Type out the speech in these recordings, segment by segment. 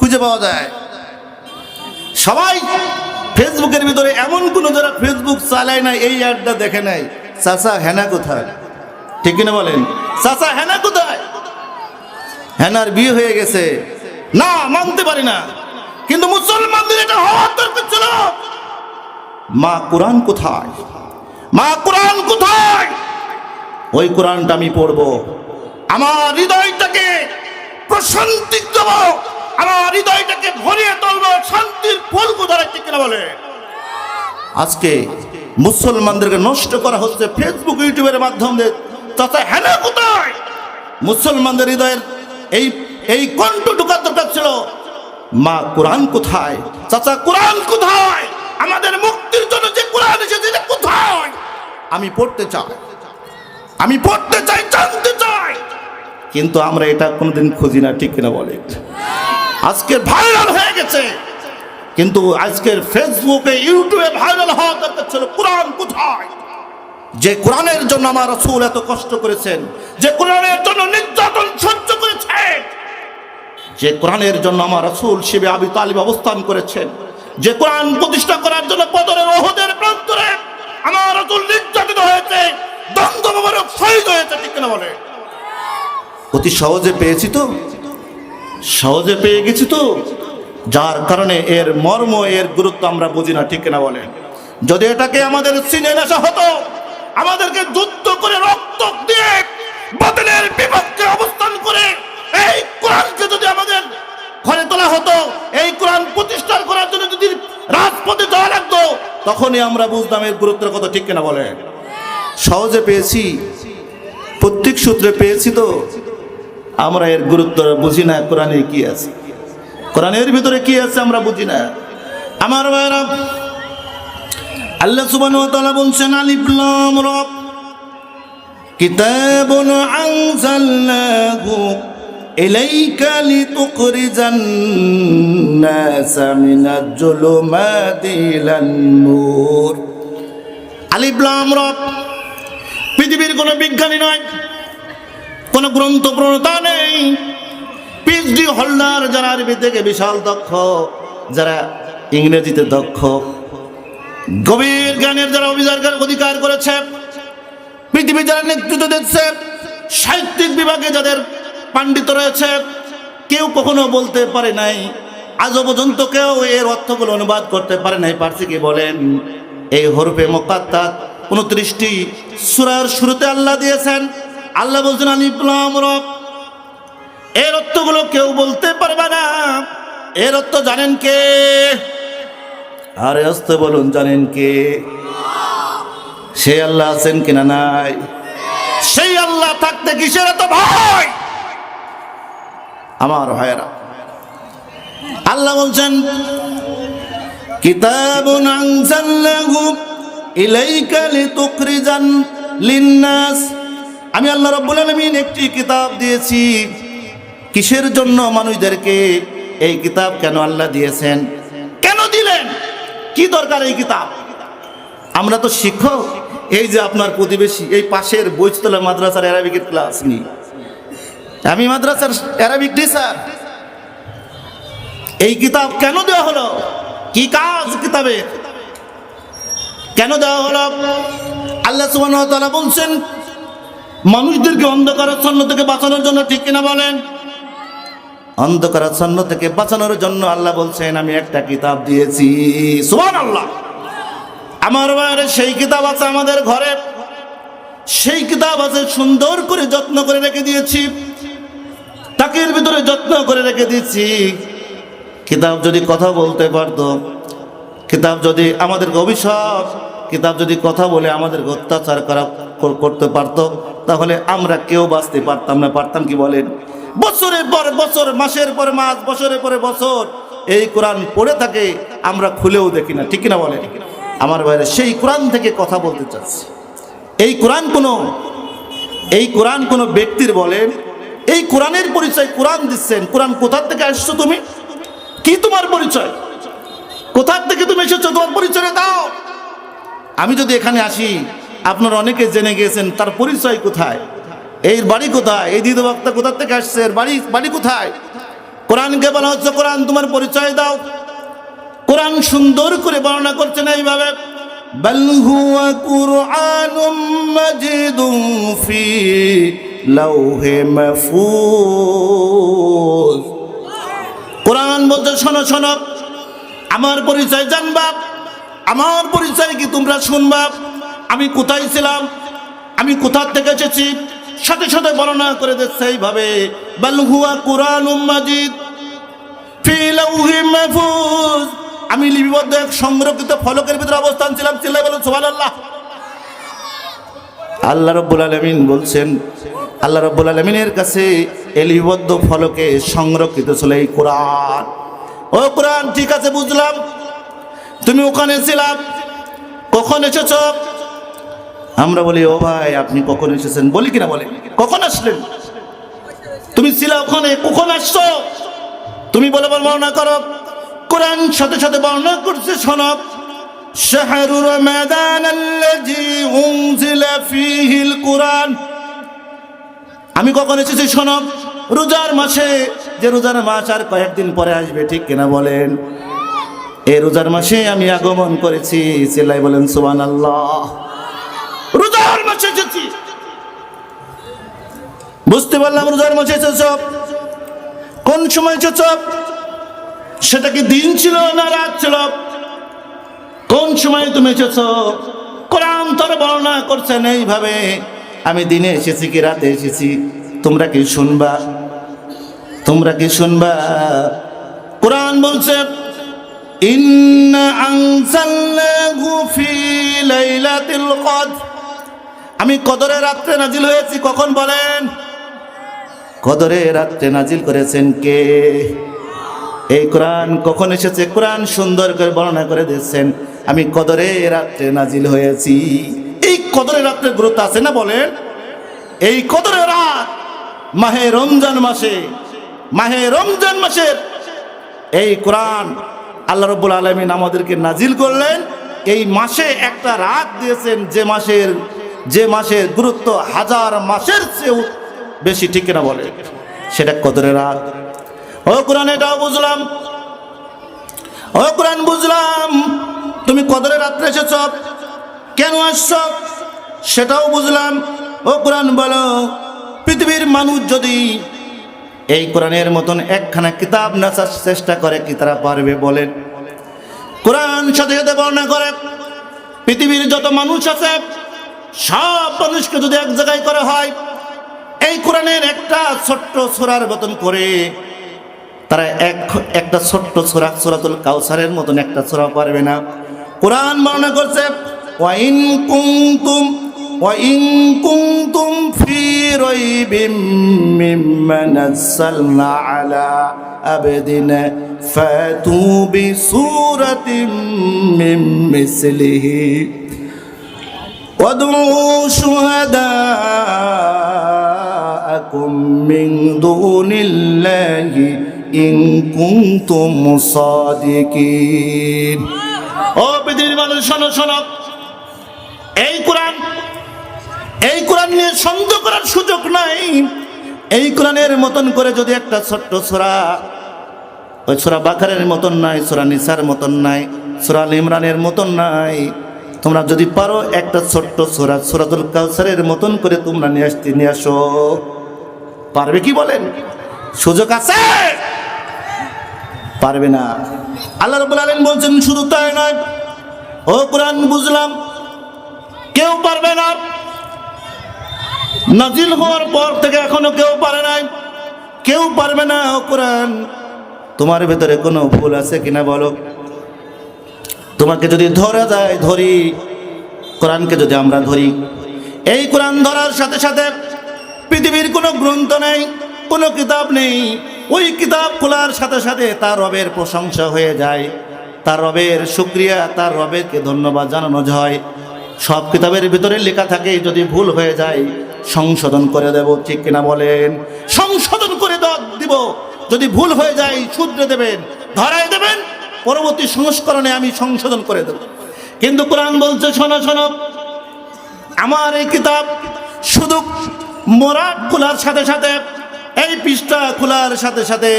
খুঁজে পাওয়া যায়। সবাই ফেসবুকের ভিতরে এমন কোনো যারা ফেসবুক চালায় না এই অ্যাডটা দেখে নাই। চাচা, হেনা কোথায়? ঠিক কিনা বলেন? চাচা, হেনা কোথায়? হেনার বিয়ে হয়ে গেছে। না, মানতে পারি না। কিন্তু মুসলমানদের এটা হওয়ার দরকার ছিল। মা, কোরআন কোথায়? মা, কোরআন কোথায়? ওই কোরআনটা আমি পড়ব। আমার হৃদয়টাকে প্রশান্তি দেব আমার হৃদয়টাকে ভরিয়ে তুলবো, শান্তির ফুল ঠিক কিনা বলে? আজকে মুসলমানদেরকে নষ্ট করা হচ্ছে ফেসবুক ইউটিউবের মাধ্যমে। তথা হেনা কোথায়? মুসলমানদের হৃদয়ের এই এই কণ্ঠ ঢুকার দরকার ছিল। মা, কোরআন কোথায়? চাচা, কোরআন কোথায়? আমাদের মুক্তির জন্য যে কোরআন এসেছে কোথায়? আমি পড়তে চাই। আমি পড়তে চাই, জানতে চাই। কিন্তু আমরা এটা কোনোদিন খুঁজি না, ঠিক কিনা বলে আজকে ভাইরাল হয়ে গেছে। কিন্তু আজকের ফেসবুকে ইউটিউবে ভাইরাল হওয়া দরকার ছিল। কোরআন কোথায়? যে কোরআনের জন্য আমার রসুল এত কষ্ট করেছেন, যে কোরআনের জন্য নির্যাতন সহ্য করেছেন, যে কোরআনের জন্য আমার রসুল শিবে আবি তালিব অবস্থান করেছেন, যে কোরআন প্রতিষ্ঠা করার জন্য পদরের ওহদের প্রান্তরে আমার রসুল নির্যাতিত হয়েছে দ্বন্দ্ব শহীদ হয়েছে, ঠিক কিনা বলে অতি সহজে পেয়েছি তো। সহজে পেয়ে গেছি তো। যার কারণে এর মর্ম, এর গুরুত্ব আমরা বুঝি না, ঠিক কিনা বলেন? যদি এটাকে আমাদের চিনে নেশা হতো, আমাদেরকে যুদ্ধ করে রক্ত দিয়ে বাতিলের বিপক্ষে অবস্থান করে এই কোরআনকে যদি আমাদের ঘরে তোলা হতো, এই কোরআন প্রতিষ্ঠা করার জন্য যদি রাজপথে যাওয়া লাগতো, তখনই আমরা বুঝতাম এর গুরুত্বের কথা, ঠিক কিনা বলেন? সহজে পেয়েছি। প্রত্যেক সূত্রে পেয়েছি তো। আমরা এর গুরুত্ব বুঝি না, কোরআনে কি আছে? কোরআনের ভিতরে কি আছে আমরা বুঝি না। আমার ভাইরা, আল্লাহ তাআলা বলছেন, আলিফ লাম রা কিতাবুন আনজালনাহু ইলাইকা লিতুখরিজান নাসা মিনাজ জুলুমাতি ইলান নূর। আলিফ লাম রা পৃথিবীর কোনো বিজ্ঞানী নয় কোনো গ্রন্থ প্রণতা নেই পিএইচডি হোল্ডার যারা আরবি থেকে বিশাল দক্ষ, যারা ইংরেজিতে দক্ষ, গভীর জ্ঞানের যারা অভিযান অধিকার করেছে পৃথিবী যারা নেতৃত্ব দিচ্ছে, সাহিত্যিক বিভাগে যাদের পাণ্ডিত রয়েছে, কেউ কখনো বলতে পারে নাই আজও পর্যন্ত কেউ এর অর্থগুলো অনুবাদ করতে পারে নাই। পারছি কি বলেন? এই হরফে মোকাত্তাত উনত্রিশটি সুরার শুরুতে আল্লাহ দিয়েছেন আল্লাহ বলছেন আলিফলাম রব এর অর্থগুলো কেউ বলতে পারবে না। এর অর্থ জানেন কে? আরে আসতে বলুন, জানেন কে? সে আল্লাহ আছেন কিনা নাই? সেই আল্লাহ থাকতে কিসের এত ভয়? আমার ভাইয়েরা, আল্লাহ বলছেন, কিতাবুন আনজালনাহু ইলাইকা লিতুখরিজান লিন্নাস। আমি আল্লাহ রাব্বুল আলামিন একটি কিতাব দিয়েছি। কিসের জন্য মানুষদেরকে এই কিতাব কেন আল্লাহ দিয়েছেন? কেন দিলেন? কি দরকার এই কিতাব? আমরা তো শিক্ষক। এই যে আপনার প্রতিবেশী, এই পাশের বৈচতলা মাদ্রাসার অ্যারাবিকের ক্লাস নিই আমি মাদ্রাসার অ্যারাবিক টিচার এই কিতাব কেন দেওয়া হলো? কি কাজ কিতাবের? কেন দেওয়া হলো? আল্লাহ ওয়া বলছেন মানুষদেরকে অন্ধকারাচ্ছন্ন থেকে বাঁচানোর জন্য ঠিক কিনা বলেন? অন্ধকারাচ্ছন্ন থেকে বাঁচানোর জন্য আল্লাহ বলছেন, আমি একটা কিতাব দিয়েছি। সুমান আল্লাহ আমার বাইরে সেই কিতাব আছে আমাদের ঘরে। সেই কিতাব আছে সুন্দর করে যত্ন করে রেখে দিয়েছি। তাকের ভিতরে যত্ন করে রেখে দিয়েছি। কিতাব যদি কথা বলতে পারতো, কিতাব যদি আমাদের অভিশাপ, কিতাব যদি কথা বলে আমাদের অত্যাচার করা, করতে পারতো তাহলে আমরা কেউ বাঁচতে পারতাম না। পারতাম কি বলেন? বছরের পর বছর, মাসের পর মাস, বছরের পরে বছর এই কোরআন পড়ে থাকে, আমরা খুলেও দেখি না। ঠিক না বলেন? আমার বাইরে সেই কোরআন থেকে কথা বলতে চাচ্ছি। এই কোরআন কোনো, এই কোরআন কোনো ব্যক্তির বলেন, এই কোরআনের পরিচয় কোরআন দিচ্ছেন। কোরআন কোথার থেকে আসছো তুমি? কি তোমার পরিচয়? কোথার থেকে তুমি এসেছ? তোমার পরিচয় দাও। আমি যদি এখানে আসি আপনারা অনেকে জেনে গিয়েছেন তার পরিচয় কোথায় এই বাড়ি কোথায় এই দিদ বক্তা কোথার থেকে আসছে এর বাড়ি বাড়ি কোথায় কোরআনকে বলা হচ্ছে কোরআন তোমার পরিচয় দাও কোরআন সুন্দর করে বর্ণনা করছে না এইভাবে بل هو قرآن مجيد في لوح محفوظ কোরআন বলতে শোনো শোনো আমার পরিচয় জানবা আমার পরিচয় কি তোমরা শুনবা আমি কোথায় ছিলাম? আমি কোথার থেকে এসেছি? সাথে সাথে বর্ণনা করে দিচ্ছে এইভাবে আমি লিপিবদ্ধ এক সংরক্ষিত ফলকের ভিতরে অবস্থান ছিলাম। চিল্লাই বলুন, সুবহানাল্লাহ। আল্লাহ রব্বুল আলমিন বলছেন, আল্লাহ রব্বুল আলমিনের কাছে এই লিপিবদ্ধ ফলকে সংরক্ষিত ছিল এই কোরআন। ও কোরআন, ঠিক আছে, বুঝলাম। তুমি ওখানে ছিলাম। কখন এসেছ? আমরা বলি ও ভাই আপনি কখন এসেছেন বলি কিনা বলে কখন আসলেন তুমি ছিলে ওখানে কখন আসছো তুমি বলে বল বর্ণনা করো কোরআন সাথে সাথে বর্ণনা করছে শোনব شهر رمضان الذي أنزل فيه القرآن আমি কখন এসেছি শোনব রোজার মাসে যে রোজার মাস আর কয়েকদিন পরে আসবে ঠিক কিনা বলেন এই রোজার মাসে আমি আগমন করেছি সেলাই বলেন সুবান আল্লাহ রোজার মাসে এসেছি বুঝতে পারলাম রোজার মাসে এসেছ কোন সময় এসেছ সেটা কি দিন ছিল না রাত ছিল? কোন সময় তুমি এসেছ কোরআন তোর বর্ণনা করছেন এইভাবে। আমি দিনে এসেছি কি রাতে এসেছি? তোমরা কি শুনবা? তোমরা কি শুনবা? কোরআন বলছে, ইন্না আনসালনাহু ফি লাইলাতিল কদর। আমি কদরের রাত্রে নাজিল হয়েছি, কখন বলেন? কদরে রাত্রে নাজিল করেছেন কে? এই কোরআন কখন এসেছে? কোরআন সুন্দর করে বর্ণনা করে দিচ্ছেন আমি কদরে রাত্রে নাজিল হয়েছি। এই কদরে রাত্রে গুরুত্ব আছে না বলেন? এই কদরে রাত মাহে রমজান মাসে, মাহে রমজান মাসের এই কোরআন আল্লাহ রব্বুল আলমিন আমাদেরকে নাজিল করলেন। এই মাসে একটা রাত দিয়েছেন, যে মাসের যে মাসের গুরুত্ব হাজার মাসের চেয়েও বেশি, ঠিক না বলে? সেটা কদরে রাত ও কোরআন, এটাও বুঝলাম। ও কোরআন, বুঝলাম। তুমি কদরে রাত্রে এসেছ। কেন আসছ? সেটাও বুঝলাম। ও কোরআন, বলো, পৃথিবীর মানুষ যদি এই কোরআনের মতন একখানা কিতাব নাচার চেষ্টা করে, কি তারা পারবে বলেন কোরআন সাথে সাথে বর্ণনা করে, পৃথিবীর যত মানুষ আছে সব মানুষকে যদি এক জায়গায় করা হয়, এই কোরআনের একটা ছোট্ট সোরার মতন করে, তারা এক, একটা ছোট্ট সোরা সোরাতুল কাউসারের মতন একটা সোরা পারবে না। কোরআন বর্ণনা করছে, ওয়াইন কুনতুম ওয়াইন কুনতুম ফি রাইবিম মিম্মা নাযালনা আলা আবদিনা ফাতু বিসূরাতিম মিন মিসলিহি। وادعوا شهداءكم من دون الله إن كنتم صادقين ও পৃথিবীর মানুষ শোনো শোনো এই কোরআন এই কোরআন নিয়ে সন্দেহ করার সুযোগ নাই এই কোরআনের মতন করে যদি একটা ছোট্ট ছোরা ওই ছোরা বাকারের মতন নাই ছোরা নিসার মতন নাই ছোরা ইমরানের মতন নাই তোমরা যদি পারো, একটা ছোট্ট সোরা, সোরাতুল কাউসারের মতন করে তোমরা নিয়ে আসতে, নিয়ে আসো। পারবে কি বলেন? সুযোগ আছে? পারবে না। আল্লাহ রবুল আলম বলছেন, শুধু তাই নয়, ও কোরআন বুঝলাম, কেউ পারবে না। নাজিল হওয়ার পর থেকে এখনও কেউ পারে নাই। কেউ পারবে না ও কোরআন। তোমার ভেতরে কোনো ভুল আছে কিনা বলো? তোমাকে যদি ধরা যায়, ধরি। কোরআনকে যদি আমরা ধরি। এই কোরআন ধরার সাথে সাথে পৃথিবীর কোনো গ্রন্থ নেই, কোনো কিতাব নেই। ওই কিতাব খোলার সাথে সাথে তার রবের প্রশংসা হয়ে যায়। তার রবের শুক্রিয়া, তার রবেরকে ধন্যবাদ জানানো যায়। সব কিতাবের ভিতরে লেখা থাকে, যদি ভুল হয়ে যায়, সংশোধন করে দেব, ঠিক কিনা বলেন? সংশোধন করে দিব যদি ভুল হয়ে যায়, শুধরে দেবেন, ধরায় দেবেন পরবর্তী সংস্করণে আমি সংশোধন করে দেব। কিন্তু কোরআন বলছে, শোনো শোনো, আমার এই কিতাব শুধু মোরাট খোলার সাথে সাথে, এই পৃষ্ঠা খোলার সাথে সাথে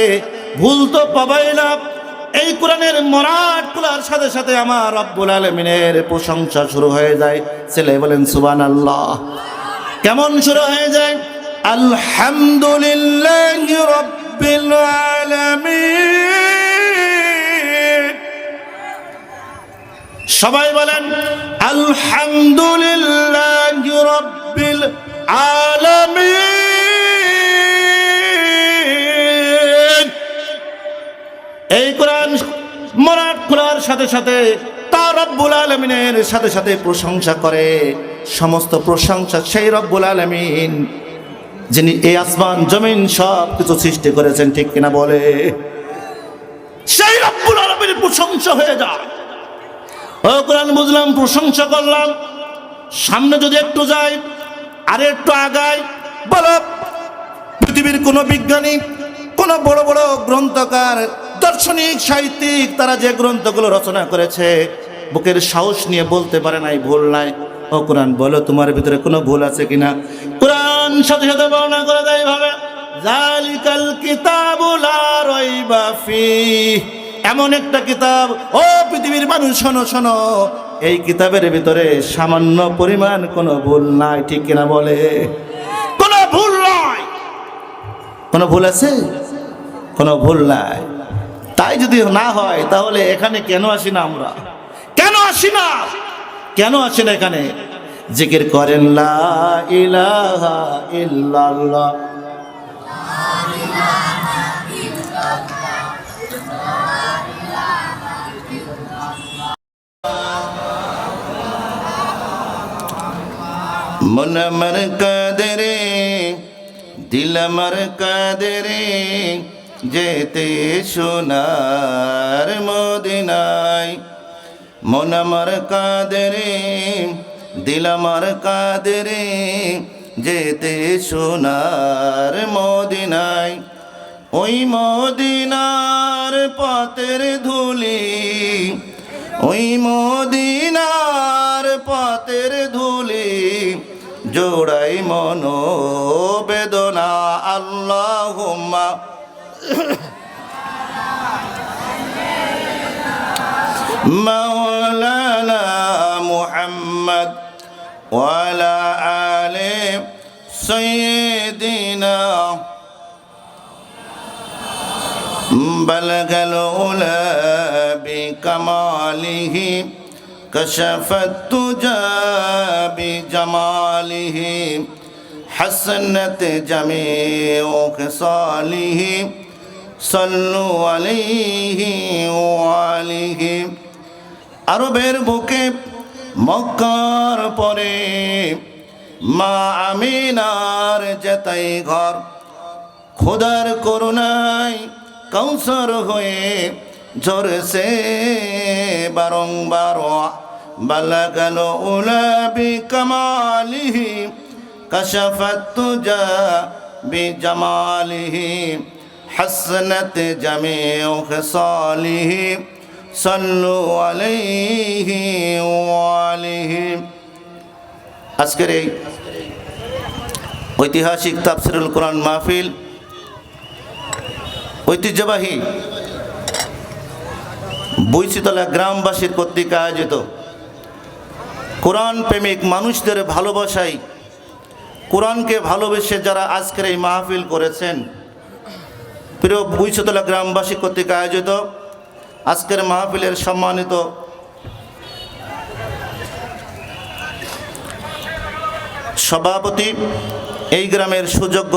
ভুল তো পাবাই না এই কোরআনের মরাট খোলার সাথে সাথে আমার রব্বুল আলমিনের প্রশংসা শুরু হয়ে যায়। ছেলে বলেন সুবান আল্লাহ কেমন শুরু হয়ে যায়? আলহামদুলিল্লাহ রব্বিল আলামিন। সবাই বলেন, আলহামদুলিল্লাহ এই কোরআন মরাট খোলার সাথে সাথে তার রব্বুল আলমিনের সাথে সাথে প্রশংসা করে। সমস্ত প্রশংসা সেই রব্বুল আলমিন, যিনি এই আসমান, জমিন সব কিছু সৃষ্টি করেছেন, ঠিক কিনা বলে? সেই রব্বুল আলমিনের প্রশংসা হয়ে যায়। ও কোরআন বুঝলাম, প্রশংসা করলাম। সামনে যদি একটু যাই, আর একটু আগাই, বলো, পৃথিবীর কোনো বিজ্ঞানী, কোনো বড় বড় গ্রন্থকার, দার্শনিক, সাহিত্যিক, তারা যে গ্রন্থগুলো রচনা করেছে, বুকের সাহস নিয়ে বলতে পারে নাই, ভুল নাই। ও কোরআন, বলো, তোমার ভিতরে কোনো ভুল আছে কিনা? কোরআন সাথে সাথে বর্ণনা করে দেয় ভাবে জালিকাল কিতাবুল রাইবা ফিহ। এমন একটা কিতাব, ও পৃথিবীর মানুষ, শোনো শোনো। এই কিতাবের ভিতরে সামান্য পরিমাণ কোনো ভুল নাই, ঠিক কিনা বলে? কোনো ভুল নয় কোনো ভুল আছে? কোনো ভুল নাই। তাই যদি না হয়, তাহলে এখানে কেন আসি না আমরা? কেন আসি না? কেন আসি না এখানে? জিকির করেন, লা ইলাহা ইল্লাল্লাহ। মন আমার কাদরে দিল আমার কাদরে যেতে সোনার মদিনায় মন আমার কাদরে দিল আমার কাদরে যেতে সোনার মদিনায় ওই মদিনার পাতের ধুলি ওই মদিনার পথের ধুলি জোড়াই মন বেদনা আল্লাহ مولانا محمد وعلى آل سيدنا بلغ الأولى بكماله كشف التجى بجماله حسنت جميع خصاله صلوا عليه وعليه আরবের বুকে মক্কার পরে মা আমিনার যেতাই ঘর খোদার করুণায় কৌসর হয়ে ঝরছে বারংবার বালাগাল উলাবি কামালিহি কশফত তুজা বিজামালিহি حسنت جميع خصاله صلوا عليه وعليه আজকের এই ঐতিহাসিক তাফসিরুল কোরআন মাহফিল ঐতিহ্যবাহী বৈশিতলা গ্রামবাসীর কর্তৃক আয়োজিত কোরআন প্রেমিক মানুষদের ভালোবাসায় কোরআনকে ভালোবেসে যারা আজকের এই মাহফিল করেছেন, প্রিয় বৈশতলা গ্রামবাসী কর্তৃক আয়োজিত আজকের মাহফিলের সম্মানিত সভাপতি, এই গ্রামের সুযোগ্য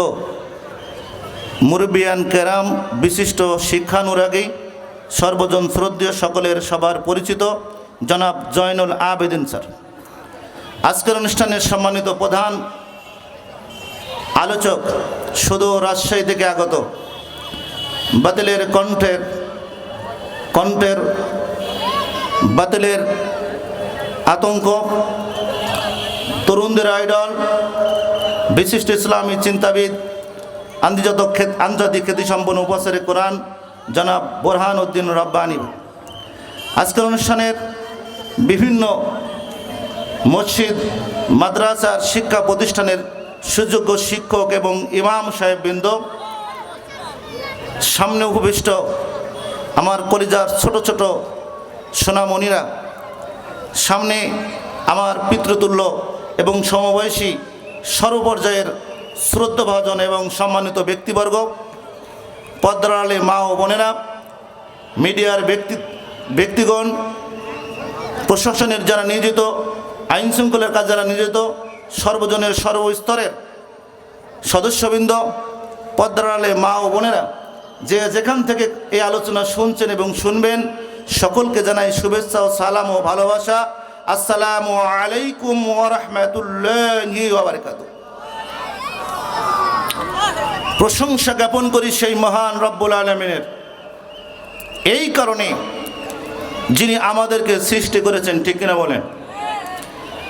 মুরবিয়ান কেরাম, বিশিষ্ট শিক্ষানুরাগী, সর্বজন শ্রদ্ধেয় সকলের সবার পরিচিত জনাব জয়নুল আবেদিন স্যার। আজকের অনুষ্ঠানের সম্মানিত প্রধান আলোচক শুধু রাজশাহী থেকে আগত বাতিলের কণ্ঠের কণ্ঠের বাতিলের আতঙ্ক, তরুণদের আইডল বিশিষ্ট ইসলামী চিন্তাবিদ আন্তর্জাতিক আন্তর্জাতিক খ্যাতিসম্পন্ন উপসারে কোরআন, জনাব বোরহান উদ্দিন রব্বানি। আজকের অনুষ্ঠানের বিভিন্ন মসজিদ, মাদ্রাসার শিক্ষা প্রতিষ্ঠানের সুযোগ্য শিক্ষক এবং ইমাম সাহেববৃন্দ, সামনে উপবিষ্ট আমার কলিজার ছোট ছোট সোনামণিরা, সামনে আমার পিতৃতুল্য এবং সমবয়সী সর্বপর্যায়ের শ্রদ্ধাভাজন এবং সম্মানিত ব্যক্তিবর্গ পদ্মালে মা ও বোনেরা, মিডিয়ার ব্যক্তি, ব্যক্তিগণ, প্রশাসনের যারা নিয়োজিত আইন শৃঙ্খলার কাজ যারা নিয়োজিত, সর্বজনের সর্বস্তরের সদস্যবৃন্দ পদ্মারালে মা ও বোনেরা, যে যেখান থেকে এই আলোচনা শুনছেন এবং শুনবেন, সকলকে জানাই শুভেচ্ছা ও সালাম ও ভালোবাসা। আসসালামু আলাইকুম ওরহমতুল্লাহি বারকাতুহ। প্রশংসা জ্ঞাপন করি সেই মহান রব্বুল আলমিনের। এই কারণে যিনি আমাদেরকে সৃষ্টি করেছেন, ঠিক কিনা বলেন?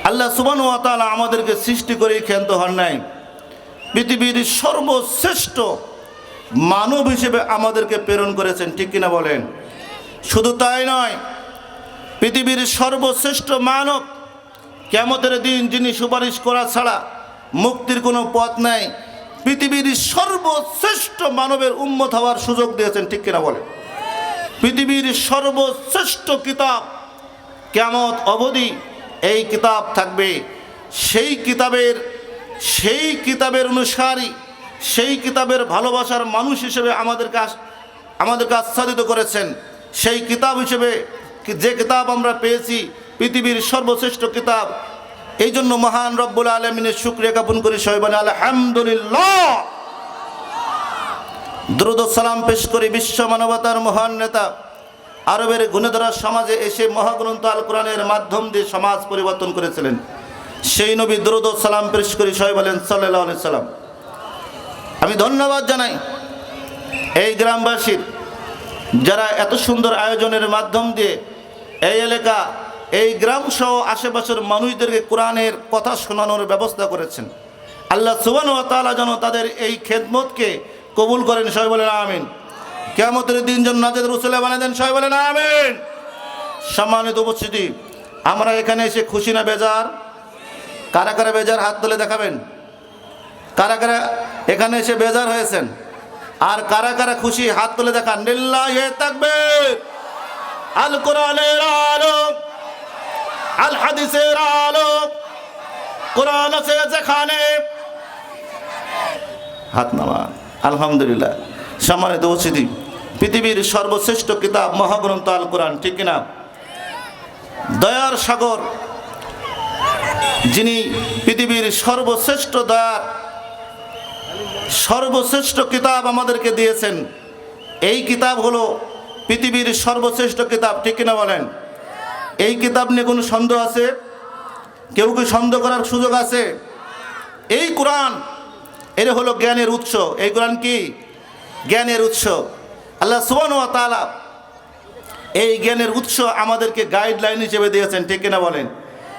আল্লাহ সুবান ও তাআলা আমাদেরকে সৃষ্টি করে ক্ষান্ত হন নাই। পৃথিবীর সর্বশ্রেষ্ঠ মানব হিসেবে আমাদেরকে প্রেরণ করেছেন, ঠিক কিনা বলেন? শুধু তাই নয়, পৃথিবীর সর্বশ্রেষ্ঠ মানব কেমতের দিন যিনি সুপারিশ করা ছাড়া মুক্তির কোনো পথ নাই পৃথিবীর সর্বশ্রেষ্ঠ মানবের উন্মত হওয়ার সুযোগ দিয়েছেন, ঠিক কিনা বলেন? পৃথিবীর সর্বশ্রেষ্ঠ কিতাব কেমত অবধি এই কিতাব থাকবে। সেই কিতাবের সেই কিতাবের অনুসারী, সেই কিতাবের ভালোবাসার মানুষ হিসেবে আমাদেরকে আমাদেরকে আচ্ছাদিত করেছেন। সেই কিতাব হিসেবে যে কিতাব আমরা পেয়েছি, পৃথিবীর সর্বশ্রেষ্ঠ কিতাব এই জন্য মহান রব্বুল আলমিনের শুক্রিয়া জ্ঞাপন করি সহিবান আলহামদুলিল্লাহ। দ্রুত সালাম পেশ করে বিশ্ব মানবতার মহান নেতা। আরবের গুণেধরা সমাজে এসে মহাগ্রন্থ আল কোরআনের মাধ্যম দিয়ে সমাজ পরিবর্তন করেছিলেন। সেই নবী দ্রুত সালাম পেশ করে, সবাই বলেন সাল্লাহ সাল্লাম। আমি ধন্যবাদ জানাই এই গ্রামবাসীর যারা এত সুন্দর আয়োজনের মাধ্যম দিয়ে এই এলাকা এই গ্রাম সহ আশেপাশের মানুষদেরকে কোরআনের কথা শোনানোর ব্যবস্থা করেছেন। আল্লাহ সুবান ও তালা যেন তাদের এই খেদমতকে কবুল করেন। সবাই বলেন আমিন। কেমতের দিন যেন নাজেদ রসুল্লাহ বানিয়ে দেন। সবাই বলেন আমিন। সম্মানিত উপস্থিতি, আমরা এখানে এসে খুশি না বেজার? কারা কারা বেজার হাত তুলে দেখাবেন? কারা কারা এখানে এসে বেজার হয়েছেন? আর কারা কারা খুশি হাত তুলে দেখান? নিল্লাহে থাকবে আল কোরআনের আলো। আল হাদিসের আলো কোরআন আছে যেখানে হাত নামা আলহামদুলিল্লাহ। সম্মানিত উপস্থিতি, পৃথিবীর সর্বশ্রেষ্ঠ কিতাব মহাগ্রন্থ আল কোরআন, ঠিক কিনা? দয়ার সাগর, যিনি পৃথিবীর সর্বশ্রেষ্ঠ দয়ার, সর্বশ্রেষ্ঠ কিতাব আমাদেরকে দিয়েছেন, এই কিতাব হলো পৃথিবীর সর্বশ্রেষ্ঠ কিতাব, ঠিক কিনা বলেন? এই কিতাব নিয়ে কোনো সন্দেহ আছে? কেউ কি সন্দেহ করার সুযোগ আছে? এই কোরআন, এর হলো জ্ঞানের উৎস। এই কোরআন কি? জ্ঞানের উৎস। আল্লাহ সুবান তালা এই জ্ঞানের উৎস আমাদেরকে গাইডলাইন হিসেবে দিয়েছেন, ঠিক কিনা বলেন?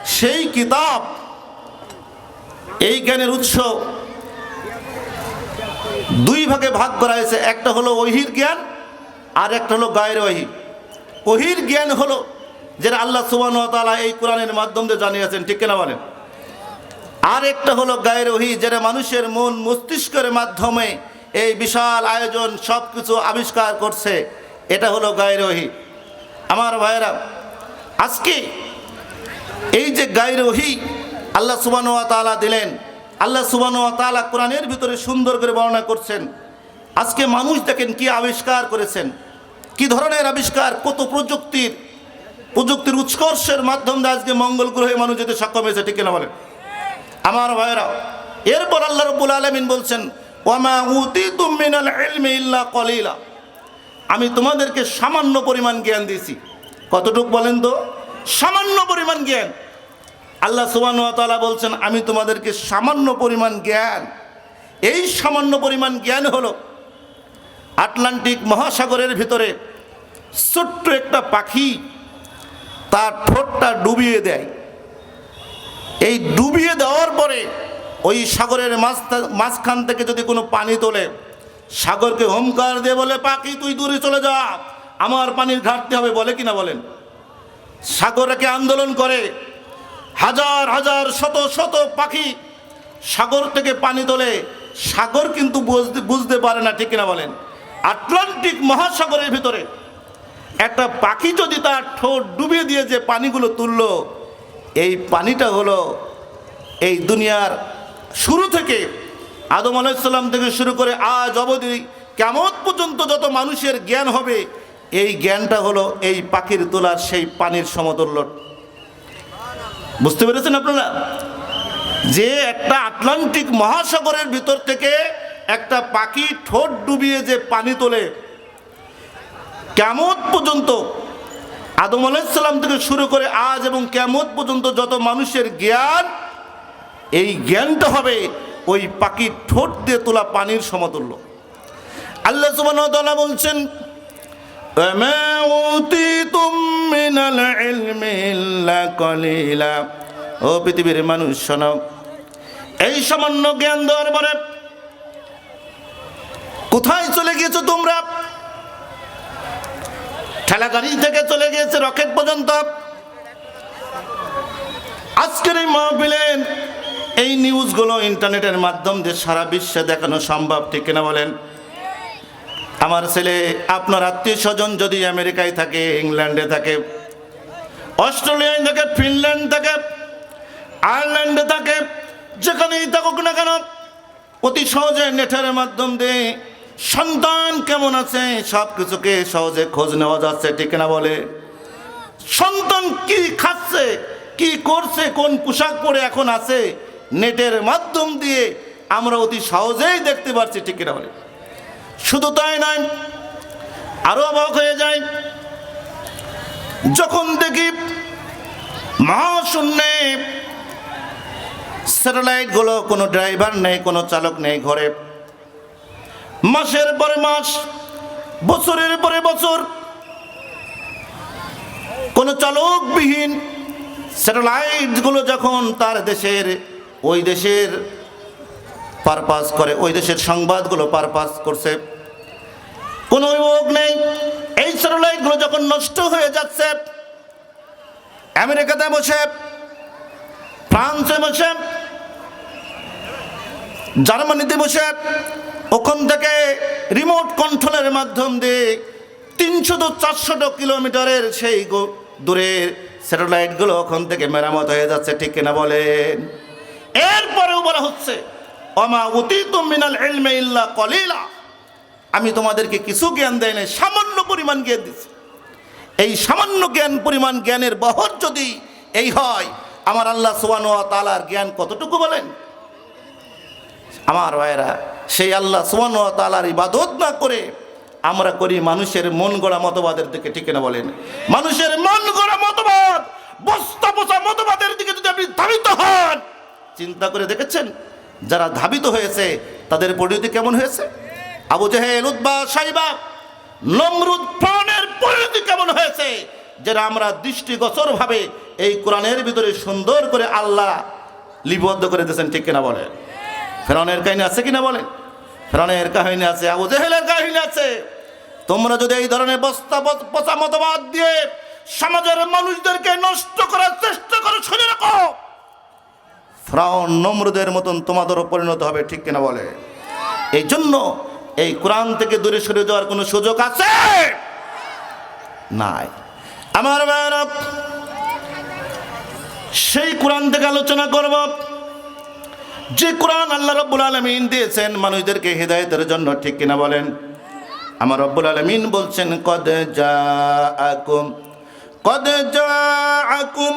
সেই কিতাব, এই জ্ঞানের উৎস দুই ভাগে ভাগ করা হয়েছে। একটা হলো ওহির জ্ঞান, আর একটা হলো গায়ের ওহি ওহির জ্ঞান হলো যেটা আল্লাহ সুবান তালা এই কোরআনের মাধ্যম দিয়ে জানিয়েছেন, ঠিক কিনা বলেন? আর একটা হলো গায়ের ওহি যেটা মানুষের মন মস্তিষ্কের মাধ্যমে এই বিশাল আয়োজন সব কিছু আবিষ্কার করছে, এটা হলো গায়ের ওহি আমার ভাইয়েরা, আজকে এই যে গায়ের ওহি আল্লাহ সুবান তালা দিলেন, আল্লাহ সুবান তালা কোরআনের ভিতরে সুন্দর করে বর্ণনা করছেন, আজকে মানুষ দেখেন কি আবিষ্কার করেছেন, কি ধরনের আবিষ্কার, কত প্রযুক্তির প্রযুক্তির উৎকর্ষের মাধ্যম দিয়ে আজকে মঙ্গল গ্রহে মানুষ যেতে সক্ষম হয়েছে, ঠিক কিনা বলেন? আমার ভাইরা এরপর আল্লাহ রব্বুল আলমিন বলছেন, ওয়ামা উতি তুমিনাল ইলমি ইল্লা কলিলা। আমি তোমাদেরকে সামান্য পরিমাণ জ্ঞান দিয়েছি। কতটুক বলেন তো? সামান্য পরিমাণ জ্ঞান। আল্লাহ সুবান তালা বলছেন, আমি তোমাদেরকে সামান্য পরিমাণ জ্ঞান। এই সামান্য পরিমাণ জ্ঞান হলো আটলান্টিক মহাসাগরের ভিতরে ছোট্ট একটা পাখি তার ঠোঁটটা ডুবিয়ে দেয়। এই ডুবিয়ে দেওয়ার পরে ওই সাগরের মাঝখান থেকে যদি কোনো পানি তোলে, সাগরকে হোমকার দিয়ে বলে, পাখি, তুই দূরে চলে যা। আমার পানির ঘাটতি হবে। বলে কিনা বলেন? সাগরকে আন্দোলন করে হাজার হাজার শত শত পাখি সাগর থেকে পানি তোলে। সাগর কিন্তু বুঝতে বুঝতে পারে না, ঠিক কিনা বলেন? আটলান্টিক মহাসাগরের ভিতরে একটা পাখি যদি তার ঠোঁট ডুবিয়ে দিয়ে যে পানিগুলো তুলল, এই পানিটা হলো এই দুনিয়ার শুরু থেকে, আদম আলাইসাল্লাম থেকে শুরু করে আজ অবধি, কেমন পর্যন্ত যত মানুষের জ্ঞান হবে, এই জ্ঞানটা হলো এই পাখির তোলার সেই পানির সমতুল্য। বুঝতে পেরেছেন আপনারা? যে একটা আটলান্টিক মহাসাগরের ভিতর থেকে একটা পাখি ঠোঁট ডুবিয়ে যে পানি তোলে কেমত পর্যন্ত আদম আলাইসাল্লাম থেকে শুরু করে আজ এবং কেমত পর্যন্ত যত মানুষের জ্ঞান, এই জ্ঞানটা হবে ওই পাখির ঠোঁট দিয়ে তোলা পানির সমতুল্য। আল্লাহ সুবান বলছেন ও পৃথিবীর মানুষ শোনাও এই সামান্য জ্ঞান দেওয়ার পরে কোথায় চলে গিয়েছো তোমরা? ঠেলা গাড়ি থেকে চলে গিয়েছে রকেট পর্যন্ত। আজকের এই মাহফিলের এই নিউজগুলো ইন্টারনেটের মাধ্যম দিয়ে সারা বিশ্বে দেখানো সম্ভব, ঠিক কিনা বলেন? আমার ছেলে, আপনার আত্মীয় স্বজন যদি আমেরিকায় থাকে, ইংল্যান্ডে থাকে, অস্ট্রেলিয়ায় থাকে, ফিনল্যান্ড থাকে, আয়ারল্যান্ডে থাকে, যেখানেই থাকুক না কেন, অতি সহজে নেটের মাধ্যম দিয়ে সন্তান কেমন আছে? সব কিছুকে সহজে খোঁজ নেওয়া যাচ্ছে, ঠিক না বলে? সন্তান কি খাচ্ছে, কি করছে, কোন পোশাক পরে এখন আছে? নেটের মাধ্যম দিয়ে আমরা অতি সহজেই দেখতে পাচ্ছি ঠিক না বলে? শুধু তাই নয়, আরও অবাক হয়ে যায় যখন দেখি মহাশূন্যে স্যাটেলাইটগুলো কোনো ড্রাইভার নেই, কোনো চালক নেই, ঘরে মাসের পরে মাস, বছরের পরে বছর, কোনো চালকবিহীন স্যাটেলাইটগুলো যখন তার দেশের, ওই দেশের পারপাস করে, ওই দেশের সংবাদগুলো পারপাস করছে, কোনো অভিযোগ নেই। এই স্যাটেলাইটগুলো যখন নষ্ট হয়ে যাচ্ছে, আমেরিকাতে বসে, ফ্রান্সে বসে, জার্মানিতে বসে ওখান থেকে রিমোট কন্ট্রোলের মাধ্যম দিয়ে তিনশো তো চারশো কিলোমিটারের সেই দূরের স্যাটেলাইটগুলো ওখান থেকে মেরামত হয়ে যাচ্ছে, ঠিক কিনা বলেন? এরপরেও বলা হচ্ছে অমা অতীত মিনাল এলমে ইল্লা কলিলা। আমি তোমাদেরকে কিছু জ্ঞান দেয় না সামান্য পরিমাণ জ্ঞান দিচ্ছি এই সামান্য জ্ঞান, পরিমাণ জ্ঞানের বহর যদি এই হয়, আমার আল্লাহ সোয়ান তালার জ্ঞান কতটুকু বলেন? আমার ভাইরা সেই আল্লাহ সোয়ান তালার ইবাদত না করে আমরা করি মানুষের মন গড়া মতবাদের দিকে ঠিক না বলেন? মানুষের মন গড়া মতবাদ, বস্তা বসা মতবাদের দিকে যদি আপনি ধাবিত হন, চিন্তা করে দেখেছেন? যারা ধাবিত হয়েছে, তাদের পরিণতি কেমন হয়েছে? আবু জাহেল উদ্বা সাইবা, নমরুদ প্রাণের পরিণতি কেমন হয়েছে? যেটা আমরা দৃষ্টিগোচর ভাবে এই কোরআনের ভিতরে সুন্দর করে আল্লাহ লিপিবদ্ধ করে দিয়েছেন ঠিক কিনা বলেন? ফেরানের কাহিনী আছে কিনা বলেন? ফেরানের কাহিনী আছে, আবু জেহেলের কাহিনী আছে। তোমরা যদি এই ধরনের বস্তা পচা মতবাদ দিয়ে সমাজের মানুষদেরকে নষ্ট করার চেষ্টা করো, শুনে রাখো। ফ্রাউন নমরুদের মতন তোমাদেরও পরিণত হবে, ঠিক কিনা বলে? এই জন্য এই কোরআন থেকে দূরে সরে যাওয়ার কোনো সুযোগ আছে? নাই। আমার সেই কোরআন থেকে আলোচনা করব। যে কোরআন আল্লাহ রব্বুল আলমিন দিয়েছেন মানুষদেরকে হৃদায়তের জন্য ঠিক কিনা বলেন? আমার রব্বুল আলমিন বলছেন কদ যা আকুম কদ যা আকুম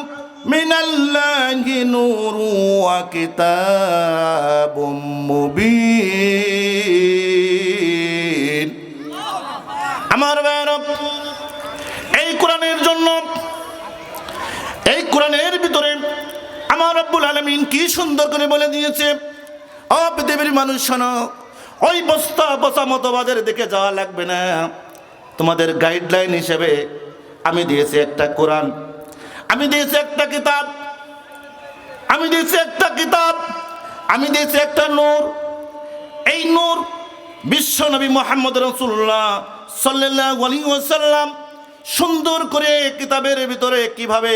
মিনাল্লাহি নূরু ওয়া কিতাবুম মুবিন। আমার ভাইয়েরা, এই কোরআনের জন্য এই কোরআনের ভিতরে আমার রব্বুল আলমিন কি সুন্দর করে বলে দিয়েছে? ও পৃথিবীর মানুষ, শোনো, ওই বস্তা বসা মতবাদের দিকে যাওয়া লাগবে না। তোমাদের গাইডলাইন হিসেবে আমি দিয়েছি একটা কোরআন, আমি দিয়েছি একটা কিতাব, আমি দিয়েছি একটা কিতাব, আমি দিয়েছি একটা নূর। এই নূর বিশ্ব নবী মোহাম্মদ রসুল্লাহ সাল্লাহ আলী ওয়াসাল্লাম সুন্দর করে কিতাবের ভিতরে কীভাবে